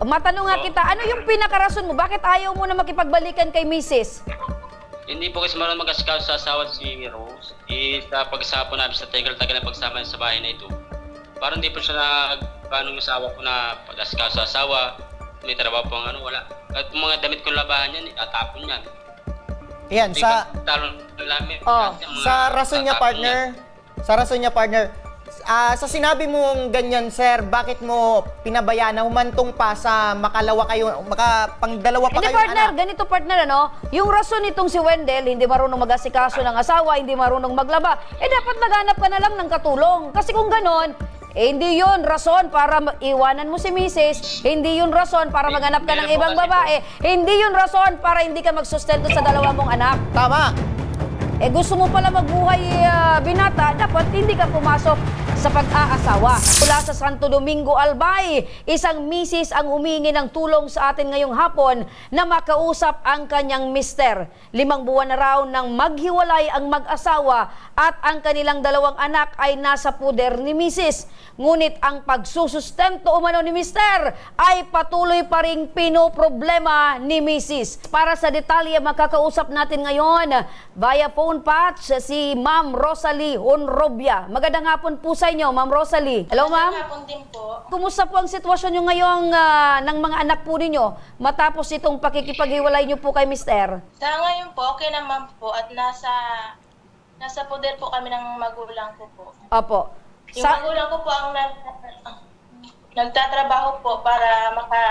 Matanong nga kita, ano yung pinakarason mo? Bakit ayaw mo na makipagbalikan kay Mrs.? Hindi po kasi marunong mag-scout sa asawa si Rose. Eh, sa pagsapon namin sa tagal-tagal na pagsama sa bahay na ito. Parang hindi po siya nag... Paano yung asawa ko na pag-scout sa asawa. May trabaho po ang ano, wala. At yung mga damit kong labahan yan, itatapon yan. Ayan, sa, Talon namin. Oh. sa rason niya, partner, sa rason niya, partner, ah, sa sinabi mong ganyan, sir, bakit mo pinabayaan na humantong pa sa makalawa kayo, maka, pangdalawa pa Hindi kayo partner, anak? ganito partner ano, yung rason nitong si Wendell, hindi marunong mag-asikaso ng asawa, hindi marunong maglaba, eh dapat maghanap ka na lang ng katulong. Kasi kung ganon, eh hindi yun rason para iwanan mo si Mrs. Hindi yun rason para maghanap ka ng ibang babae. Hindi yun rason para hindi ka magsustento sa dalawa mong anak. Tama. Eh gusto mo pala magbuhay ah, binata, dapat hindi ka pumasok sa pag-aasawa. Mula sa Santo Domingo, Albay, isang misis ang humingi ng tulong sa atin ngayong hapon na makausap ang kanyang mister. Limang buwan na raw nang maghiwalay ang mag-asawa at ang kanilang dalawang anak ay nasa puder ni misis. Ngunit ang pagsusustento umano ni mister ay patuloy pa ring pinoproblema ni misis. Para sa detalye, makakausap natin ngayon via phone patch si Ma'am Rosalie Honrobia. Magandang hapon po sa inyo, Ma'am Rosalie. Hello, Ma'am. Hapon din po. Kumusta po ang sitwasyon nyo ngayong ah, ng mga anak po ninyo matapos itong pakikipaghiwalay nyo po kay mister? Sa ngayon po, okay naman po at nasa nasa poder po kami ng magulang ko po. Opo. Yung Sa, magulang ko po ang nag, nagtatrabaho po para maka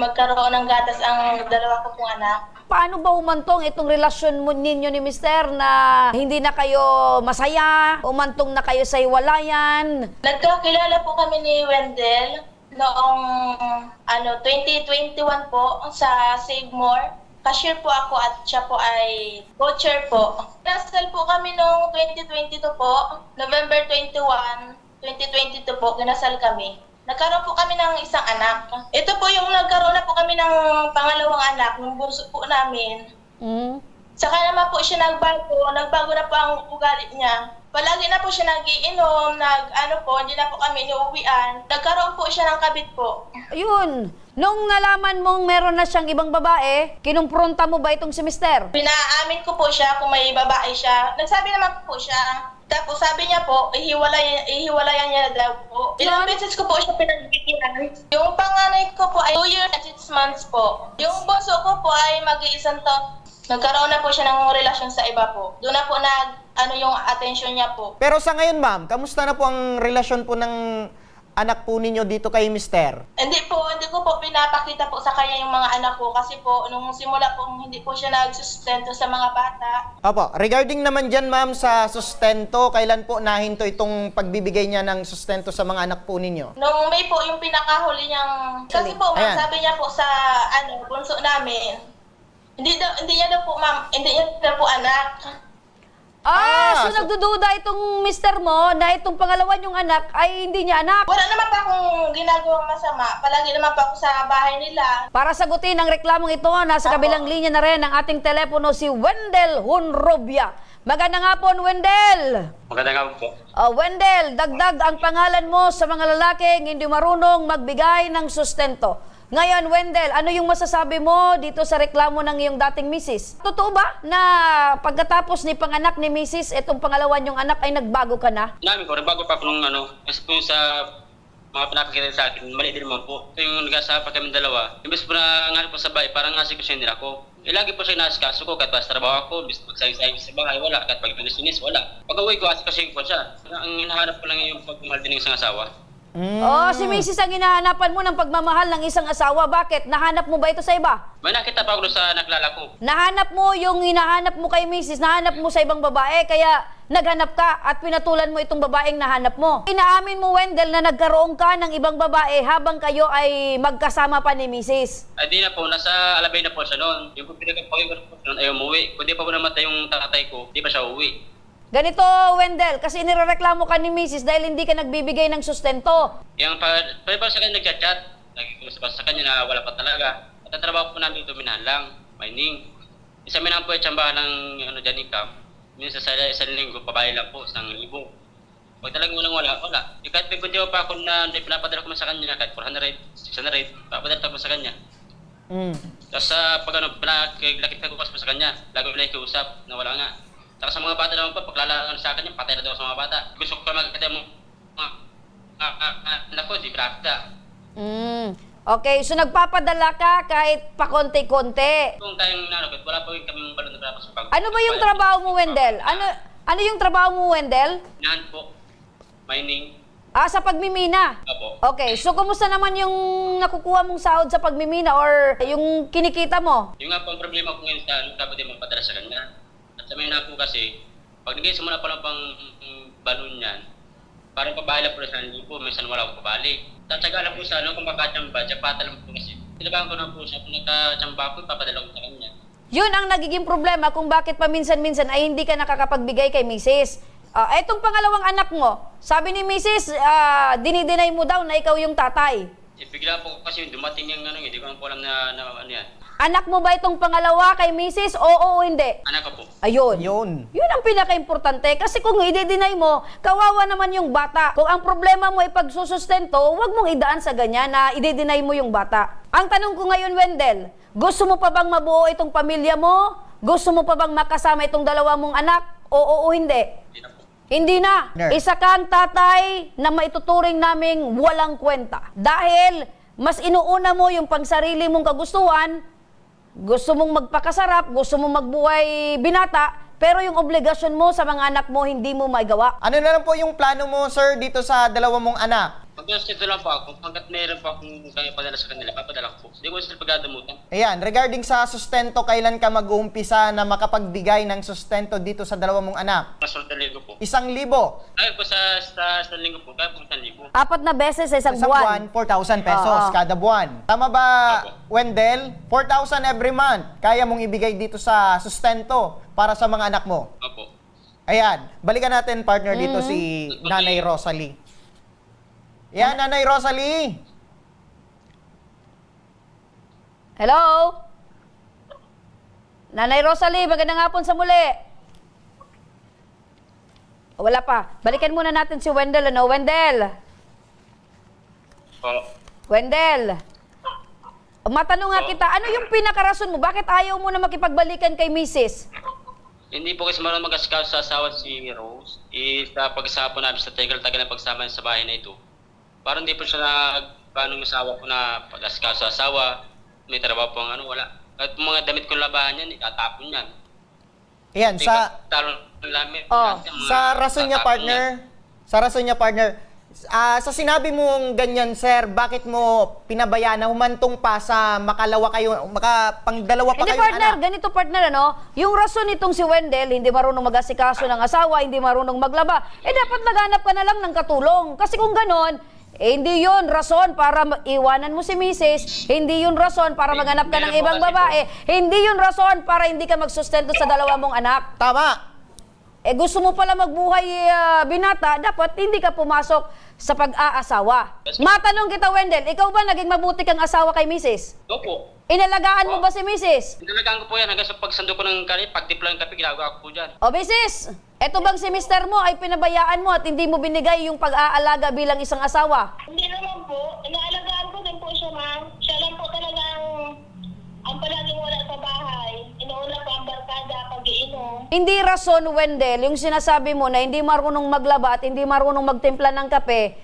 magkaroon ng gatas ang dalawa ko pong anak. paano ba umantong itong relasyon mo ninyo ni mister na hindi na kayo masaya, umantong na kayo sa hiwalayan? Nagkakilala po kami ni Wendell noong ano 2021 po sa Save More. Cashier po ako at siya po ay coacher po. Nasal po kami noong 2022 po, November 21, 2022 po, kinasal kami. Nagkaroon po kami ng isang anak. Ito po yung nagkaroon na po kami ng pangalawang anak, nung bunso po namin. Mm. Saka naman po siya nagbago, nagbago na po ang ugali niya. Palagi na po siya nagiinom, nag ano po, hindi na po kami inuuwian. Nagkaroon po siya ng kabit po. Ayun, nung nalaman mong meron na siyang ibang babae, kinumpronta mo ba itong si mister? Pinaamin ko po siya kung may babae siya. Nagsabi naman po siya. Tapos sabi niya po, ihiwalay, ihiwalayan niya na daw po. Ilang beses ko po siya pinagbigyan. Yung panganay ko po ay 2 years and 6 months po. Yung bunso ko po ay mag-iisang taon. Nagkaroon na po siya ng relasyon sa iba po. Doon na po nag, ano yung attention niya po. Pero sa ngayon, ma'am, kamusta na po ang relasyon po ng anak po ninyo dito kay mister? Hindi po, hindi ko po pinapakita po sa kanya yung mga anak ko kasi po nung simula po hindi po siya nagsusustento sa mga bata. Opo, regarding naman dyan, ma'am, sa sustento, kailan po nahinto itong pagbibigay niya ng sustento sa mga anak po ninyo? Nung May po yung pinakahuli niyang kasi po Ayan. ma'am, sabi niya po sa ano bunso namin. Hindi daw hindi niya daw po ma'am, hindi niya daw po anak. Ah, Ah, so, so- nagdududa itong mister mo na itong pangalawa niyong anak ay hindi niya anak. Wala naman pa akong ginagawang masama. Palagi naman pa ako sa bahay nila. Para sagutin ang reklamong ito, nasa kabilang linya na rin ang ating telepono si Wendell Honrobia. Magandang hapon, Wendell! Maganda nga po. Uh, Wendell, dagdag ang pangalan mo sa mga lalaking hindi marunong magbigay ng sustento. Ngayon, Wendell, ano yung masasabi mo dito sa reklamo ng iyong dating misis? Totoo ba na pagkatapos ni panganak ni misis, itong pangalawa niyong anak ay nagbago ka na? Namin ko, bago pa ako nung ano, kasi po sa mga pinapakita sa akin, mali din naman po. Ito yung nag-asapa kami dalawa. Imbes po na nga po sa bahay, parang nga ko siya nila ko. Eh, lagi po siya nasikaso ko, kahit basta trabaho ako, bis magsayang sa bahay, wala. Kahit pag wala. Pag uwi ko, asikaso ko siya. Ang hinahanap ko lang yung pagmamahal din ng isang asawa. Mm. Oh, si misis ang hinahanapan mo ng pagmamahal ng isang asawa. Bakit? Nahanap mo ba ito sa iba? May nakita pa ako sa naglala ko. Nahanap mo yung hinahanap mo kay misis, nahanap mo sa ibang babae, kaya naghanap ka at pinatulan mo itong babaeng nahanap mo. Inaamin mo, Wendell, na nagkaroon ka ng ibang babae habang kayo ay magkasama pa ni misis. Ay di na po, nasa alabay na po siya noon. Yung na po siya noon, ayaw umuwi. Kung di pa po namatay yung tatay ko, di pa siya uwi. Ganito, Wendell, kasi nirereklamo ka ni misis dahil hindi ka nagbibigay ng sustento. Yung pa, pa pa sa kanya nagchat-chat, nagkikilos pa sa kanya na wala pa talaga. At ang trabaho po namin ito, minahan lang, mining. Isa minang po tsambahan ng ano dyan ikam. Minsan sa isang linggo, pabahay lang po, isang libo. Pag talagang walang wala, wala. Eh, kahit may kunti pa ako na na pinapadala ko man sa kanya, kahit 400, 600, papadala ko sa kanya. Mm. Tapos sa pag ano, pinakilakit ko sa kanya, lagi ko nakikiusap na wala nga. Tapos sa mga bata naman pa, paglalaan sa kanya, patay na daw sa mga bata. Gusto ko magkita mo, mga, ah, ah, ah, anak ko, di prakta. Mm. Okay, so nagpapadala ka kahit pakonti-konti. Kung tayong kahit wala pa rin kami balon na pinapasok pag- Ano ba yung trabaho mo, Wendell? Ano ano yung trabaho mo, Wendell? Inahan po, mining, Ah, sa pagmimina. apo. Okay, so kumusta naman yung nakukuha mong sahod sa pagmimina or yung kinikita mo? Yung nga po ang problema ko ngayon sa ano, dapat din magpadala sa kanya. At sa may na po kasi, pag nag-isimula pa lang pang mm, balon yan, parang pabahala po sa libo, minsan wala akong pabalik. Tatsaga lang po sa ano, kung makachamba, tsapata lang po kasi. Tinabahan ko na po siya, kung nagkachamba ko, ipapadala ko sa kanya. Yun ang nagiging problema kung bakit paminsan-minsan ay hindi ka nakakapagbigay kay Mrs. Ah, etong pangalawang anak mo, sabi ni Mrs., ah, dinideny mo daw na ikaw yung tatay. Eh, bigla po kasi dumating yung ano, hindi ko na po alam na, na ano yan. Anak mo ba itong pangalawa kay Mrs.? Oo o hindi? Anak ko po. Ayun. Yun. Yun ang pinaka-importante kasi kung i-deny mo, kawawa naman yung bata. Kung ang problema mo ay pagsusustento, huwag mong idaan sa ganyan na i-deny mo yung bata. Ang tanong ko ngayon, Wendell, gusto mo pa bang mabuo itong pamilya mo? Gusto mo pa bang makasama itong dalawa mong anak? Oo o hindi? Hindi na po. Hindi na. Isa kang tatay na maituturing naming walang kwenta. Dahil mas inuuna mo yung pangsarili mong kagustuhan, gusto mong magpakasarap, gusto mong magbuhay binata, pero yung obligasyon mo sa mga anak mo hindi mo magawa. Ano na lang po yung plano mo, sir, dito sa dalawa mong anak? Pag-gusto lang po ako, pagkat meron po akong kaya padala sa kanila, papadala ko po. Hindi ko sila pagdadamutan. Ayan, regarding sa sustento, kailan ka mag-uumpisa na makapagbigay ng sustento dito sa dalawa mong anak? Masunod na linggo po. Isang libo. Ay po sa, sa, sa linggo po, kaya po isang linggo. Apat na beses sa isang, Isang buwan, 4,000 pesos Oo. kada buwan. Tama ba. Wendell? 4,000 every month. Kaya mong ibigay dito sa sustento para sa mga anak mo. Opo. Ayan, balikan natin partner dito si Nanay Rosalie. Yan, Nanay Rosalie. Hello? Nanay Rosalie, magandang hapon sa muli. O, Wala pa. Balikan muna natin si Wendell. Ano? Wendell? Po. Wendell, matanong nga kita, ano yung pinakarason mo? Bakit ayaw mo na makipagbalikan kay Mrs.? Hindi po kasi marunong mag-scout sa asawa si Rose. Eh, sa pagsapon namin sa tagal-tagal na pagsama sa bahay na ito. Parang hindi po siya nag paano yung asawa ko na pag-scout sa asawa. May trabaho po ang ano, wala. Po mga damit kong labahan yan, itatapon yan. Ayan, sa Talo namin. Oh. sa rason niya partner, sa rason niya partner, ah, sa sinabi mong ganyan sir, bakit mo pinabayaan na humantong pa sa makalawa kayo, maka pangdalawa pa Hindi kayo partner, anak? ganito partner ano, yung rason nitong si Wendell, hindi marunong mag-asikaso ng asawa, hindi marunong maglaba, eh dapat naghanap ka na lang ng katulong. Kasi kung ganon, eh, hindi yun rason para iwanan mo si Mrs. Hindi yun rason para maghanap ka ng ibang babae. Hindi yun rason para hindi ka magsustento sa dalawa mong anak. Tama. Eh gusto mo pala magbuhay ah, binata, dapat hindi ka pumasok sa pag-aasawa. Matanong kita, Wendell, ikaw ba naging mabuti kang asawa kay Mrs.? Opo. Inalagaan mo ba si Mrs.? Tinalagaan ko po yan hanggang sa pagsando ko ng kape, pag-diplo ng kape, ginagawa ko po dyan. O Mrs., eto bang si Mr. mo ay pinabayaan mo at hindi mo binigay yung pag-aalaga bilang isang asawa? Hindi naman po. Inaalagaan ko din po siya, ma'am. Siya lang po talagang ang palaging wala sa bahay. Inuuna po ang barkada pag-iinom. Hindi rason, Wendell, yung sinasabi mo na hindi marunong maglaba at hindi marunong magtimpla ng kape,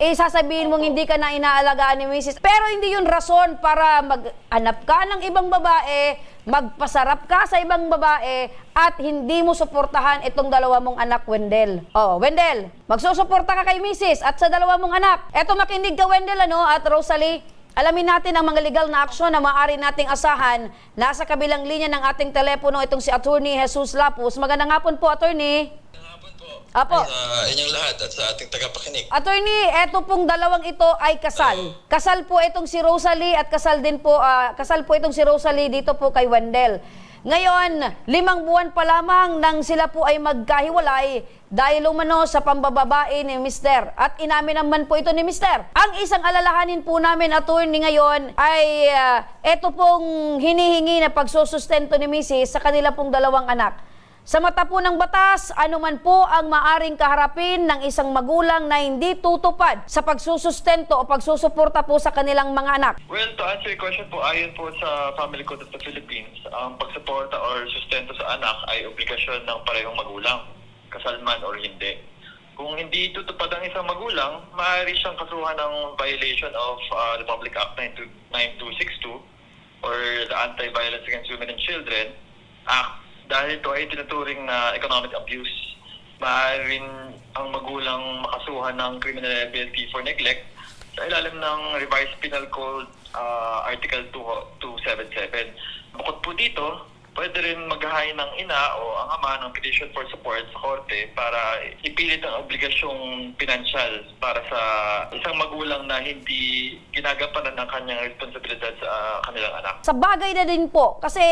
eh sasabihin mong hindi ka na inaalagaan ni Mrs. Pero hindi yun rason para maghanap ka ng ibang babae, magpasarap ka sa ibang babae, at hindi mo suportahan itong dalawa mong anak, Wendell. Oh, Wendell, magsusuporta ka kay Mrs. at sa dalawa mong anak. Eto makinig ka, Wendell, ano, at Rosalie, Alamin natin ang mga legal na aksyon na maaari nating asahan. Nasa kabilang linya ng ating telepono itong si Attorney Jesus Lapus. Magandang hapon po, Attorney. Hapon po. Apo. Sa inyong lahat at sa ating tagapakinig. Attorney, eto pong dalawang ito ay kasal. Kasal po itong si Rosalie at kasal din po, ah, kasal po itong si Rosalie dito po kay Wendell. Ngayon, limang buwan pa lamang nang sila po ay magkahiwalay dahil umano sa pambababae ni Mister. At inamin naman po ito ni Mister. Ang isang alalahanin po namin, attorney ngayon, ay ah, eto pong hinihingi na pagsusustento ni Mrs. sa kanila pong dalawang anak. Sa mata po ng batas, ano man po ang maaring kaharapin ng isang magulang na hindi tutupad sa pagsusustento o pagsusuporta po sa kanilang mga anak. Well, to answer your question po, ayon po sa Family Code of the Philippines, ang pagsuporta or sustento sa anak ay obligasyon ng parehong magulang, kasalman or hindi. Kung hindi tutupad ang isang magulang, maaari siyang kasuhan ng violation of uh, Republic Act 92 9262 or the Anti-Violence Against Women and Children Act dahil ito ay tinuturing na economic abuse. Maaari rin ang magulang makasuhan ng criminal liability for neglect sa ilalim ng Revised Penal Code uh, Article 2 277. Bukod po dito, pwede rin maghahain ng ina o ang ama ng petition for support sa korte para ipilit ang obligasyong pinansyal para sa isang magulang na hindi ginagampanan ng kanyang responsibilidad sa kanilang anak. Sa bagay na din po, kasi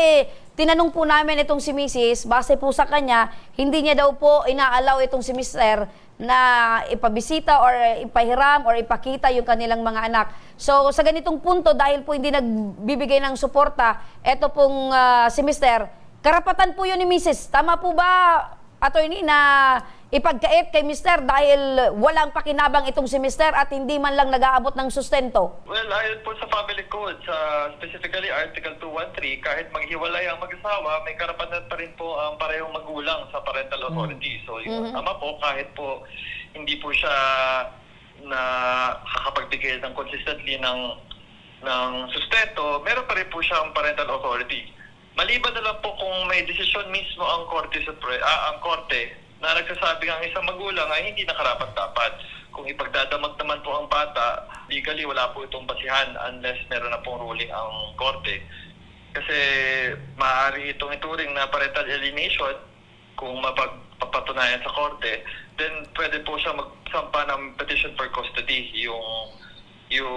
tinanong po namin itong si Mrs., base po sa kanya, hindi niya daw po inaalaw itong si Mr. na ipabisita or ipahiram or ipakita yung kanilang mga anak. So sa ganitong punto, dahil po hindi nagbibigay ng suporta, eto pong ah, si Mr., karapatan po yun ni Mrs. Tama po ba, attorney, na ipagkait kay Mr. dahil walang pakinabang itong si Mr. at hindi man lang nag-aabot ng sustento? Well, ayon po sa Family Code, sa specifically Article 213, kahit maghiwalay ang mag-asawa, may karapatan pa rin po ang parehong magulang sa parental authority. So, yung ama po, kahit po hindi po siya na kakapagbigay ng consistently ng ng sustento, meron pa rin po siyang parental authority. Maliban na lang po kung may desisyon mismo ang korte sa ah, ang korte na nagsasabi ang isang magulang ay hindi nakarapat dapat. Kung ipagdadamag naman po ang bata, legally wala po itong basihan unless meron na pong ruling ang korte. Kasi maaari itong ituring na parental alienation kung mapagpapatunayan sa korte, then pwede po siya magsampa ng petition for custody yung yung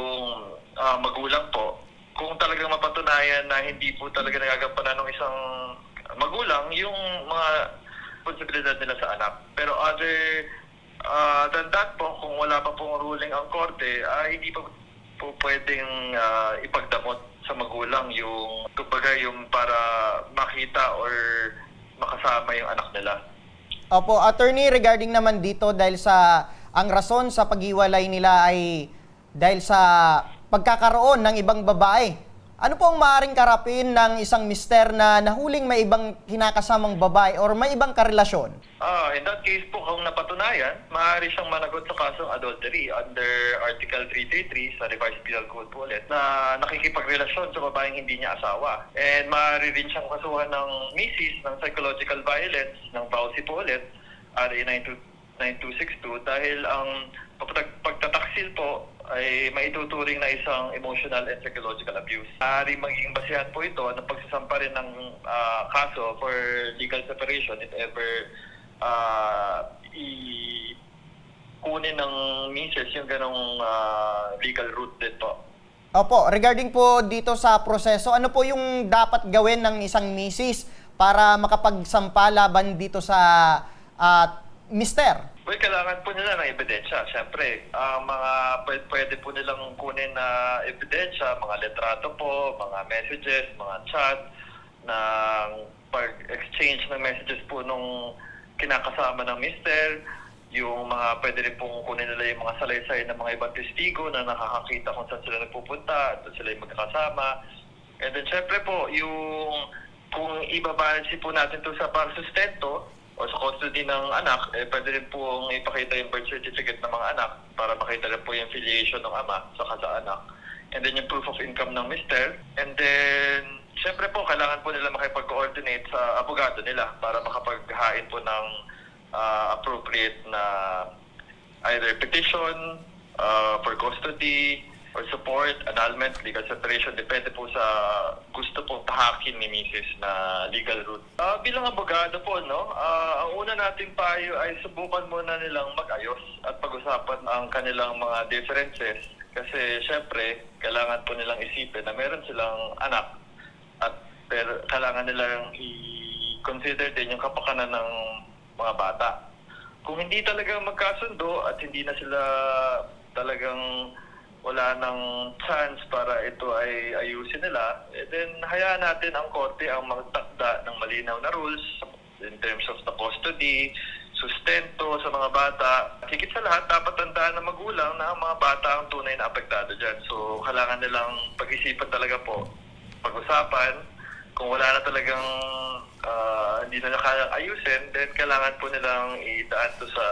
ah, magulang po. Kung talagang mapatunayan na hindi po talaga nagagampanan ng isang magulang yung mga responsibilidad nila sa anak. Pero other ah, than that po, kung wala pa pong ruling ang korte, ah, hindi pa po pwedeng ah, ipagdamot sa magulang yung kumbaga yung para makita or makasama yung anak nila. Opo, attorney, regarding naman dito dahil sa ang rason sa paghiwalay nila ay dahil sa pagkakaroon ng ibang babae. Ano po ang maaaring karapin ng isang mister na nahuling may ibang kinakasamang babae or may ibang karelasyon? Ah, in that case po, kung napatunayan, maaari siyang managot sa kasong adultery under Article 333 sa Revised Penal Code po ulit na nakikipagrelasyon sa babaeng hindi niya asawa. And maaari rin siyang kasuhan ng misis ng psychological violence ng BAUSI po ulit, RA 9262 dahil ang pagtataksil po ay maituturing na isang emotional and psychological abuse. Maaari maging basihan po ito ng pagsasampa rin ng ah, kaso for legal separation if ever ah, i kunin ng misis yung ganong ah, legal route din po. Opo, regarding po dito sa proseso, ano po yung dapat gawin ng isang misis para makapagsampa laban dito sa ah, mister? Well, kailangan po nila ng ebidensya. Siyempre, ang mga pwede, pwede po nilang kunin na ebidensya, mga letrato po, mga messages, mga chat, ng pag-exchange ng messages po nung kinakasama ng mister, yung mga pwede rin pong kunin nila yung mga salaysay ng mga ibang testigo na nakakakita kung saan sila nagpupunta saan sila yung magkakasama. And then syempre po, yung kung ibabalansi po natin to sa para sustento o sa custody ng anak, eh, pwede rin pong ipakita yung birth certificate ng mga anak para makita rin po yung filiation ng ama sa sa anak. And then yung proof of income ng mister. And then, syempre po, kailangan po nila makipag-coordinate sa abogado nila para makapaghain po ng ah, appropriate na either petition uh, for custody or support, annulment, legal separation, depende po sa gusto pong tahakin ni Mrs. na legal route. Ah, bilang abogado po, no, ah, ang una nating payo ay subukan muna nilang mag-ayos at pag-usapan ang kanilang mga differences kasi syempre, kailangan po nilang isipin na meron silang anak at pero kailangan nilang i-consider din yung kapakanan ng mga bata. Kung hindi talaga magkasundo at hindi na sila talagang wala ng chance para ito ay ayusin nila, eh then hayaan natin ang korte ang magtakda ng malinaw na rules in terms of the custody, sustento sa mga bata. Higit sa lahat, dapat tandaan ng magulang na ang mga bata ang tunay na apektado dyan. So, kailangan nilang pag-isipan talaga po, pag-usapan. Kung wala na talagang ah, hindi na kayang ayusin, then kailangan po nilang idaan to sa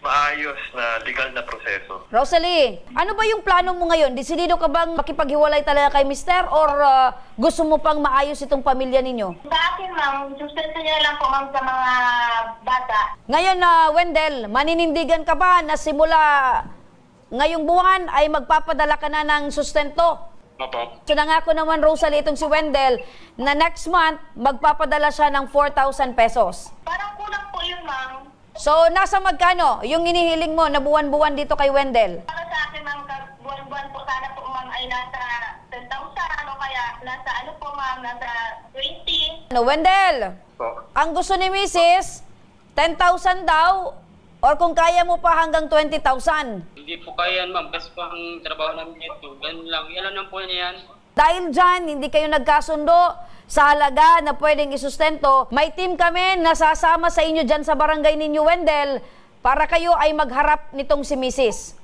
maayos na legal na proseso. Rosalie, ano ba yung plano mo ngayon? Desidido ka bang makipaghiwalay talaga kay mister or ah, gusto mo pang maayos itong pamilya ninyo? Sa akin, ma'am, sustento niya lang po, ma'am, sa mga bata. Ngayon na Wendell, maninindigan ka ba na simula ngayong buwan ay magpapadala ka na ng sustento? Opo. So nangako naman Rosalie itong si Wendell na next month magpapadala siya ng 4,000 pesos. Parang kulang po yun, ma'am. So nasa magkano yung inihiling mo na buwan-buwan dito kay Wendell? Para sa akin, ma'am, buwan-buwan po sana po, ma'am, ay nasa 10,000 o kaya nasa ano po, ma'am, nasa 20. No, Wendell, So, ang gusto ni Mrs. 10,000 daw or kung kaya mo pa hanggang 20,000. Hindi po kaya yan, ma'am. Kasi po ang trabaho namin dito. Ganun lang. Ilan lang po niya yan. Dahil dyan, hindi kayo nagkasundo sa halaga na pwedeng isustento, may team kami na sasama sa inyo dyan sa barangay ninyo, Wendell, para kayo ay magharap nitong si Mrs.